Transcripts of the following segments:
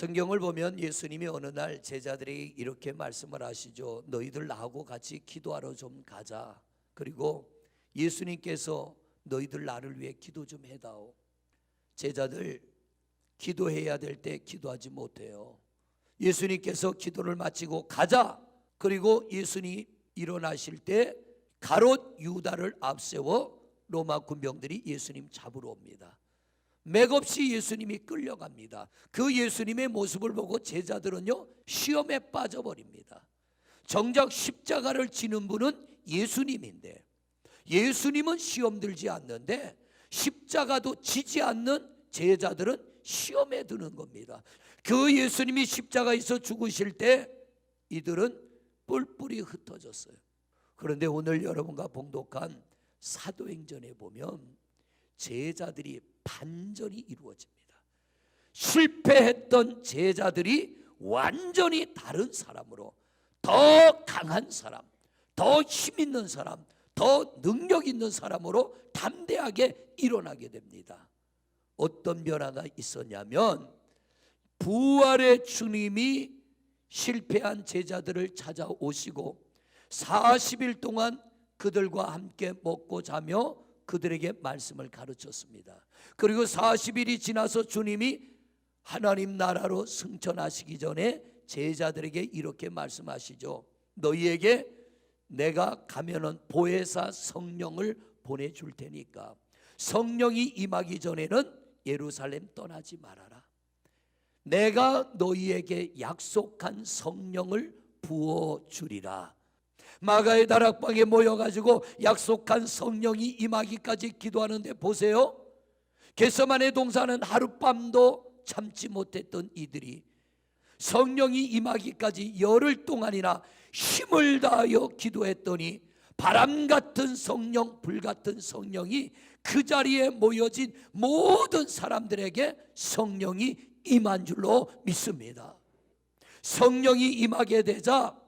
성경을 보면 예수님이 어느 날 제자들이 이렇게 말씀을 하시죠. 너희들 나하고 같이 기도하러 좀 가자. 그리고 예수님께서 너희들 나를 위해 기도 좀 해다오. 제자들 기도해야 될 때 기도하지 못해요. 예수님께서 기도를 마치고 가자. 그리고 예수님 일어나실 때 가롯 유다를 앞세워 로마 군병들이 예수님 잡으러 옵니다. 맥없이 예수님이 끌려갑니다. 그 예수님의 모습을 보고 제자들은요 시험에 빠져버립니다. 정작 십자가를 지는 분은 예수님인데 예수님은 시험 들지 않는데 십자가도 지지 않는 제자들은 시험에 드는 겁니다. 그 예수님이 십자가에서 죽으실 때 이들은 뿔뿔이 흩어졌어요. 그런데 오늘 여러분과 봉독한 사도행전에 보면 제자들이 반전이 이루어집니다. 실패했던 제자들이 완전히 다른 사람으로 더 강한 사람, 더 힘 있는 사람, 더 능력 있는 사람으로 담대하게 일어나게 됩니다. 어떤 변화가 있었냐면 부활의 주님이 실패한 제자들을 찾아오시고 40일 동안 그들과 함께 먹고 자며 그들에게 말씀을 가르쳤습니다. 그리고 40일이 지나서 주님이 하나님 나라로 승천하시기 전에 제자들에게 이렇게 말씀하시죠. 너희에게 내가 가면은 보혜사 성령을 보내줄 테니까 성령이 임하기 전에는 예루살렘 떠나지 말아라. 내가 너희에게 약속한 성령을 부어 주리라. 마가의 다락방에 모여가지고 약속한 성령이 임하기까지 기도하는데 보세요. 개서만의 동산은 하룻밤도 참지 못했던 이들이 성령이 임하기까지 열흘 동안이나 힘을 다하여 기도했더니 바람 같은 성령, 불 같은 성령이 그 자리에 모여진 모든 사람들에게 성령이 임한 줄로 믿습니다. 성령이 임하게 되자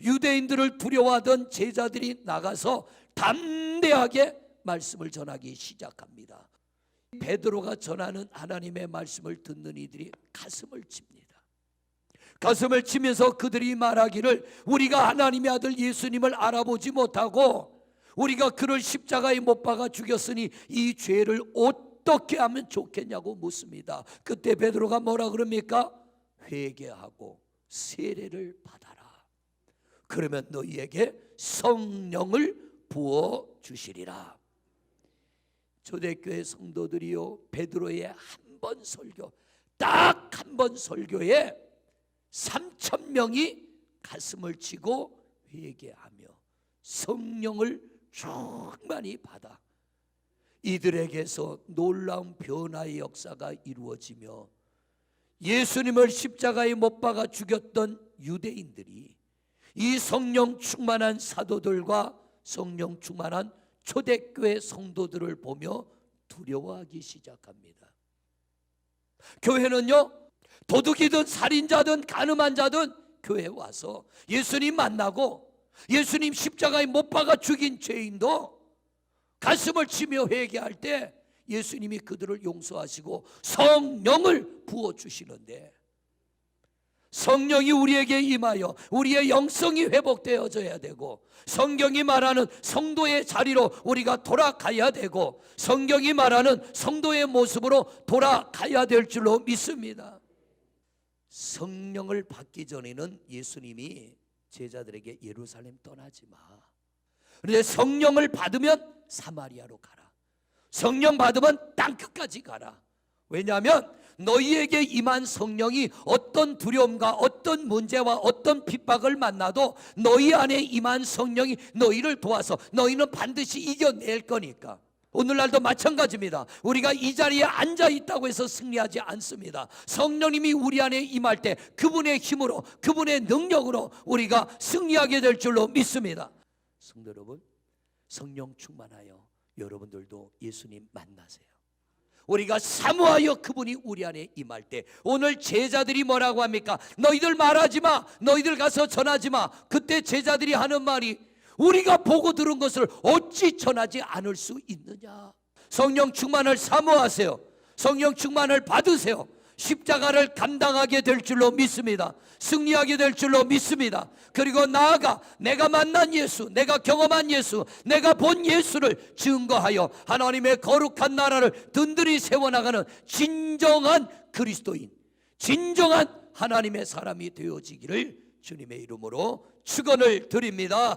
유대인들을 두려워하던 제자들이 나가서 담대하게 말씀을 전하기 시작합니다. 베드로가 전하는 하나님의 말씀을 듣는 이들이 가슴을 칩니다. 가슴을 치면서 그들이 말하기를 우리가 하나님의 아들 예수님을 알아보지 못하고 우리가 그를 십자가에 못 박아 죽였으니 이 죄를 어떻게 하면 좋겠냐고 묻습니다. 그때 베드로가 뭐라 그럽니까? 회개하고 세례를 받아라. 그러면 너희에게 성령을 부어 주시리라. 초대교회 성도들이요 베드로의 한 번 설교 딱 한 번 설교에 3천 명이 가슴을 치고 회개하며 성령을 충만히 받아 이들에게서 놀라운 변화의 역사가 이루어지며 예수님을 십자가에 못 박아 죽였던 유대인들이 이 성령 충만한 사도들과 성령 충만한 초대교회 성도들을 보며 두려워하기 시작합니다. 교회는요, 도둑이든 살인자든 가늠한 자든 교회에 와서 예수님 만나고 예수님 십자가에 못 박아 죽인 죄인도 가슴을 치며 회개할 때 예수님이 그들을 용서하시고 성령을 부어 주시는데 성령이 우리에게 임하여 우리의 영성이 회복되어져야 되고 성경이 말하는 성도의 자리로 우리가 돌아가야 되고 성경이 말하는 성도의 모습으로 돌아가야 될 줄로 믿습니다. 성령을 받기 전에는 예수님이 제자들에게 예루살렘 떠나지 마. 그런데 성령을 받으면 사마리아로 가라. 성령 받으면 땅 끝까지 가라. 왜냐하면 너희에게 임한 성령이 어떤 두려움과 어떤 문제와 어떤 핍박을 만나도 너희 안에 임한 성령이 너희를 도와서 너희는 반드시 이겨낼 거니까. 오늘날도 마찬가지입니다. 우리가 이 자리에 앉아 있다고 해서 승리하지 않습니다. 성령님이 우리 안에 임할 때 그분의 힘으로 그분의 능력으로 우리가 승리하게 될 줄로 믿습니다. 성도 여러분, 성령 충만하여 여러분들도 예수님 만나세요. 우리가 사모하여 그분이 우리 안에 임할 때 오늘 제자들이 뭐라고 합니까? 너희들 말하지 마. 너희들 가서 전하지 마. 그때 제자들이 하는 말이 우리가 보고 들은 것을 어찌 전하지 않을 수 있느냐? 성령 충만을 사모하세요. 성령 충만을 받으세요. 십자가를 감당하게 될 줄로 믿습니다. 승리하게 될 줄로 믿습니다. 그리고 나아가 내가 만난 예수, 내가 경험한 예수, 내가 본 예수를 증거하여 하나님의 거룩한 나라를 든든히 세워나가는 진정한 그리스도인, 진정한 하나님의 사람이 되어지기를 주님의 이름으로 축원을 드립니다.